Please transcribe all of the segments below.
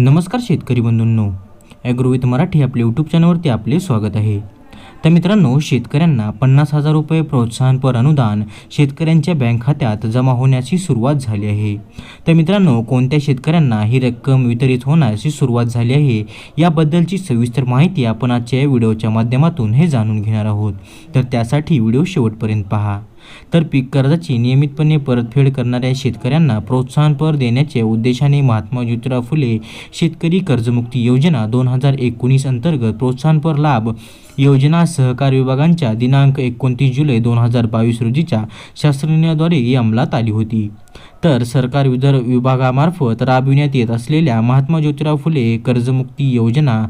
नमस्कार शेतकरी बंधूंनो. ॲग्रोविथ मराठी आपल्या यूट्यूब चॅनलवरती आपले स्वागत आहे. तर मित्रांनो शेतकऱ्यांना पन्नास हजार रुपये प्रोत्साहनपर अनुदान शेतकऱ्यांच्या बँक खात्यात जमा होण्याची सुरुवात झाली आहे. तर मित्रांनो कोणत्या शेतकऱ्यांना ही रक्कम वितरित होण्याची सुरुवात झाली आहे याबद्दलची सविस्तर माहिती आपण आजच्या या व्हिडिओच्या माध्यमातून हे जाणून घेणार आहोत. तर त्यासाठी व्हिडिओ शेवटपर्यंत पहा. तर पीक कर्जाची नियमितपणे परतफेड करणाऱ्या शेतकऱ्यांना प्रोत्साहनपर देण्याच्या उद्देशाने महात्मा ज्योतिराव फुले शेतकरी कर्जमुक्ती योजना दोन हजार एकोणीस अंतर्गत प्रोत्साहनपर लाभ योजना सहकार विभागांच्या दिनांक एकोणतीस जुलै दोन हजार बावीस रोजीच्या शास्त्रज्ञाद्वारे ही अंमलात आली होती. तर सरकार विदर विभागामार्फत राबविण्यात येत असलेल्या महात्मा ज्योतिराव फुले कर्जमुक्ती योजना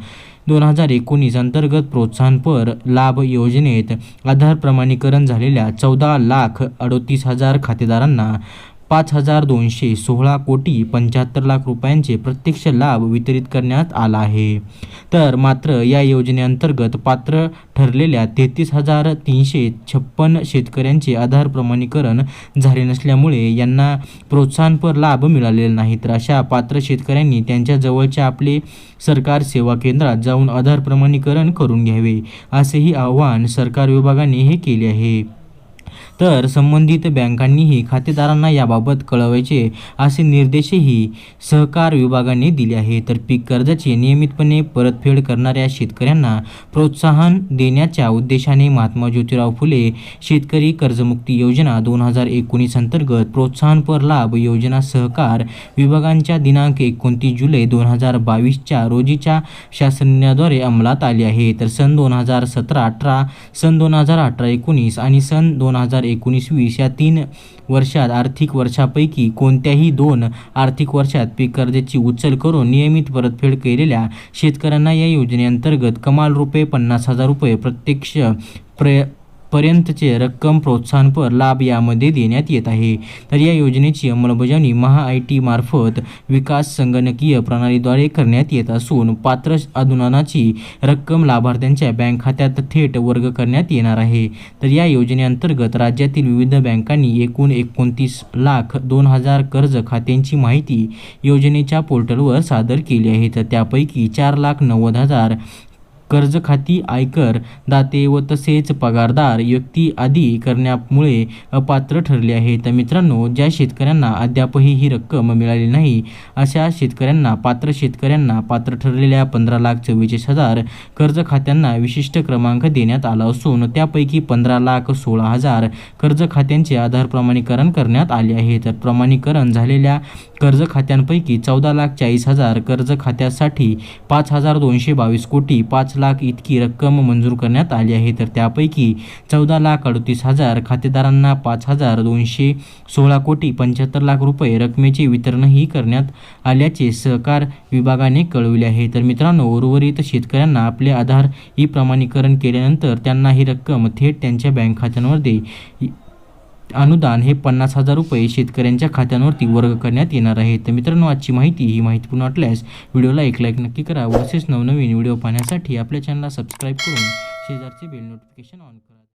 दोन हजार एकोणीस अंतर्गत प्रोत्साहनपर लाभ योजनेत आधार प्रमाणीकरण झालेल्या चौदा लाख अडोतीस हजार खातेदारांना पाच हजार दोनशे सोळा कोटी पंच्याहत्तर लाख रुपयांचे प्रत्यक्ष लाभ वितरित करण्यात आला आहे. तर मात्र या योजनेअंतर्गत पात्र ठरलेल्या तेहतीस हजार तीनशे छप्पन शेतकऱ्यांचे आधार प्रमाणीकरण झाले नसल्यामुळे यांना प्रोत्साहनपर लाभ मिळालेला नाही. तर अशा पात्र शेतकऱ्यांनी त्यांच्या जवळच्या आपले सरकार सेवा केंद्रात जाऊन आधार प्रमाणीकरण करून घ्यावे असेही आवाहन सरकार विभागाने हे केले आहे. तर संबंधित बँकांनीही खातेदारांना याबाबत कळवायचे असे निर्देशही सहकार विभागाने दिले आहे. तर पीक कर्जाची नियमितपणे परतफेड करणाऱ्या शेतकऱ्यांना प्रोत्साहन देण्याच्या उद्देशाने महात्मा ज्योतिराव फुले शेतकरी कर्जमुक्ती योजना दोन हजार एकोणीस अंतर्गत प्रोत्साहनपर लाभ योजना सहकार विभागांच्या दिनांक एकोणतीस जुलै दोन हजार बावीसच्या रोजीच्या शासनाद्वारे अंमलात आली आहे. तर सन दोन हजार सतरा अठरा सन दोन हजार अठरा एकोणीस आणि सन दोन हजार एकोणीस वीस या तीन वर्षात आर्थिक वर्षापैकी कोणत्याही दोन आर्थिक वर्षात पीक कर्जाची उचल करून नियमित परतफेड केलेल्या शेतकऱ्यांना या योजनेअंतर्गत कमाल रुपये पन्नास हजार रुपये प्रत्यक्ष प्रय पर्यंतचे रक्कम प्रोत्साहनपर लाभ यामध्ये देण्यात येत आहे. तर या योजनेची अंमलबजावणी महा आय टी मार्फत विकास संगणकीय प्रणालीद्वारे करण्यात येत असून पात्र अनुदानाची रक्कम लाभार्थ्यांच्या बँक खात्यात थेट वर्ग करण्यात येणार आहे. तर या योजनेअंतर्गत राज्यातील विविध बँकांनी एकूण एकोणतीस लाख दोन हजार कर्ज खात्यांची माहिती योजनेच्या पोर्टलवर सादर केली आहे. तर त्यापैकी चार लाख नव्वद हजार कर्ज खाती आयकर दाते व तसेच पगारदार व्यक्ती आदी करण्यामुळे अपात्र ठरले आहे तर मित्रांनो ज्या शेतकऱ्यांना अद्यापही ही रक्कम मिळाली नाही अशा शेतकऱ्यांना पात्र शेतकऱ्यांना पात्र ठरलेल्या पंधरा लाख चव्वेचाळीस हजार कर्ज खात्यांना विशिष्ट क्रमांक देण्यात आला असून त्यापैकी पंधरा लाख सोळा हजार कर्ज खात्यांचे आधार प्रमाणीकरण करण्यात आले आहे. तर प्रमाणीकरण झालेल्या कर्ज खात्यांपैकी चौदा लाख चाळीस हजार कर्ज खात्यासाठी पाच हजार दोनशे बावीस कोटी पाच लाख इतकी रक्कम मंजूर करण्यात आली आहे. तर त्यापैकी चौदा लाख अडतीस हजार खातेदारांना पाच हजार दोनशे सोळा कोटी पंच्याहत्तर लाख रुपये रकमेचे वितरणही करण्यात आल्याचे सहकार विभागाने कळविले आहे. तर मित्रांनो उर्वरित शेतकऱ्यांना आपले आधार ई प्रमाणीकरण केल्यानंतर त्यांना ही रक्कम थेट त्यांच्या बँक खात्यांमध्ये अनुदान हे पन्नास हजार रुपये शेतकऱ्यांच्या खात्यांवरती वर्ग करण्यात येणार आहे. तर मित्रांनो आजची माहिती ही माहिती पूर्ण वाटल्यास व्हिडिओला एक लाईक नक्की करा व नवनवीन व्हिडिओ पाहण्यासाठी आपल्या चॅनलला सबस्क्राईब करून शेजारचे बेल नोटिफिकेशन ऑन करा.